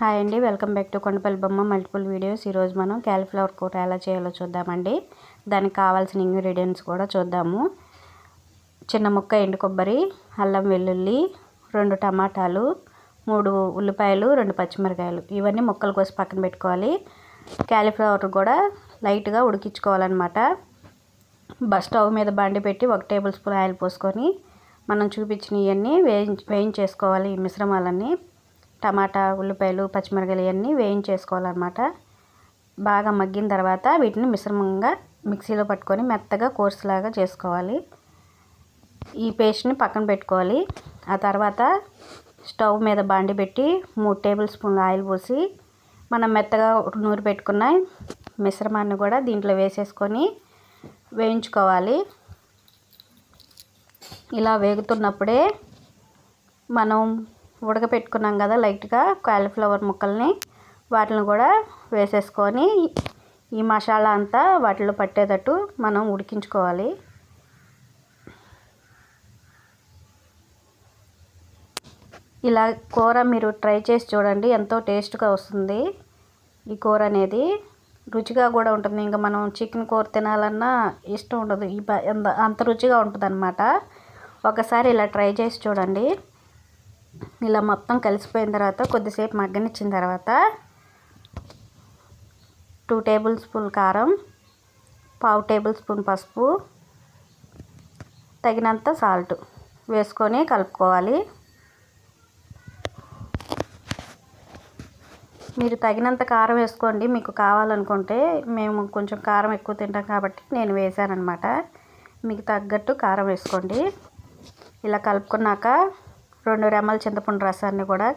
Hi అండి. Welcome back to Kondapalli బొమ్మ. Multiple videos. ఈరోజు మనం క్యాలీఫ్లవర్ కూర ఎలా చేయాలో చూద్దామండి. దానికి కావాల్సిన ఇంగ్రీడియంట్స్ కూడా చూద్దాము. చిన్న ముక్క ఎండు కొబ్బరి అల్లం వెల్లుల్లి రెండు టమాటాలు మూడు ఉల్లిపాయలు రెండు పచ్చిమిరకాయలు. ఇవన్నీ ముక్కలు కోసి పక్కన పెట్టుకోవాలి. క్యాలీఫ్లవర్ కూడా లైట్గా ఉడికించుకోవాలన్నమాట. బస్ స్టవ్ మీద బండి పెట్టి ఒక టేబుల్ స్పూన్ ఆయిల్ పోసుకొని మనం చూపించిన ఇవన్నీ వేయించేసుకోవాలి ఈ మిశ్రమాలన్నీ. టమాటా ఉల్లిపాయలు పచ్చిమిరకాయలు ఇవన్నీ వేయించేసుకోవాలన్నమాట. బాగా మగ్గిన తర్వాత వీటిని మిశ్రమంగా మిక్సీలో పట్టుకొని మెత్తగా కోర్స్ లాగా చేసుకోవాలి. ఈ పేస్ట్ని పక్కన పెట్టుకోవాలి. ఆ తర్వాత స్టవ్ మీద బాండి పెట్టి మూడు టేబుల్ స్పూన్ల ఆయిల్ పోసి మనం మెత్తగా నూరి పెట్టుకున్న మిశ్రమాన్ని కూడా దీంట్లో వేసేసుకొని వేయించుకోవాలి. ఇలా వేగుతున్నప్పుడే మనం ఉడకపెట్టుకున్నాం కదా లైట్గా కాలీఫ్లవర్ ముక్కల్ని వాటిని కూడా వేసేసుకొని ఈ మసాలా అంతా వాటిలో పట్టేటట్టు మనం ఉడికించుకోవాలి. ఇలా కూర మీరు ట్రై చేసి చూడండి ఎంతో టేస్ట్గా వస్తుంది ఈ కూర అనేది. రుచిగా కూడా ఉంటుంది. ఇంకా మనం చికెన్ కూర తినాలన్నా ఇష్టం ఉండదు. ఈ అంత రుచిగా ఉంటుంది ఒకసారి ఇలా ట్రై చేసి చూడండి. ఇలా మొత్తం కలిసిపోయిన తర్వాత కొద్దిసేపు మగ్గనిచ్చిన తర్వాత టూ టేబుల్ స్పూన్ కారం పావు టేబుల్ స్పూన్ పసుపు తగినంత సాల్ట్ వేసుకొని కలుపుకోవాలి. మీరు తగినంత కారం వేసుకోండి. మీకు కావాలనుకుంటే మేము కొంచెం కారం ఎక్కువ తింటాం కాబట్టి నేను వేసానమాట మీకు తగ్గట్టు కారం వేసుకోండి. ఇలా కలుపుకున్నాక రెండు రెమ్మల చింతపండు రసాన్ని కూడా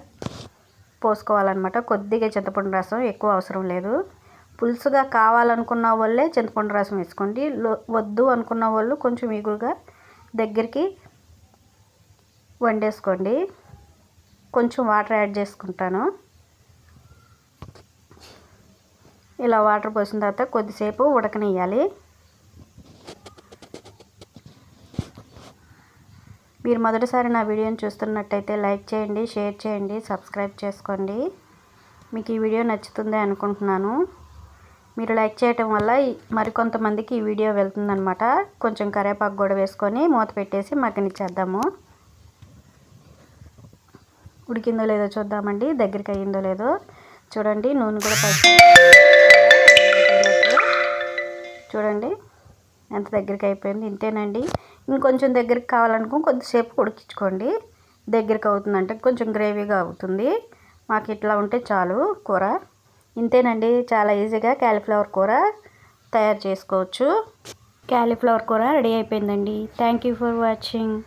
పోసుకోవాలన్నమాట. కొద్దిగా చింతపండు రసం ఎక్కువ అవసరం లేదు. పులుసుగా కావాలనుకున్న వాళ్ళే చింతపండు రసం వేసుకోండి. వద్దు అనుకున్న వాళ్ళు కొంచెం ఈగురుగా దగ్గరికి వండేసుకోండి. కొంచెం వాటర్ యాడ్ చేసుకుంటాను. ఇలా వాటర్ పోసిన తర్వాత కొద్దిసేపు ఉడకనియాలి మీరు మొదటిసారి నా వీడియోని చూస్తున్నట్టయితే లైక్ చేయండి షేర్ చేయండి సబ్స్క్రైబ్ చేసుకోండి. మీకు ఈ వీడియో నచ్చుతుంది అనుకుంటున్నాను. మీరు లైక్ చేయటం వల్ల మరికొంతమందికి ఈ వీడియో వెళ్తుందనమాట కొంచెం కరేపాకు కూడా వేసుకొని మూత పెట్టేసి మగ్గనిచ్చేద్దాము ఉడికిందో లేదో చూద్దామండి. దగ్గరికి అయ్యిందో లేదో చూడండి. నూనె కూడా చూడండి. ఎంత దగ్గరికి అయిపోయింది? ఇంతేనండి. ఇంకొంచెం దగ్గరికి కావాలనుకో కొద్దిసేపు ఉడికించుకోండి. దగ్గరికి అవుతుందంటే కొంచెం గ్రేవీగా అవుతుంది. మాకు ఇట్లా ఉంటే చాలు కూర. ఇంతేనండి చాలా ఈజీగా క్యాలీఫ్లవర్ కూర తయారు చేసుకోవచ్చు. క్యాలీఫ్లవర్ కూర రెడీ అయిపోయిందండి. Thank you for watching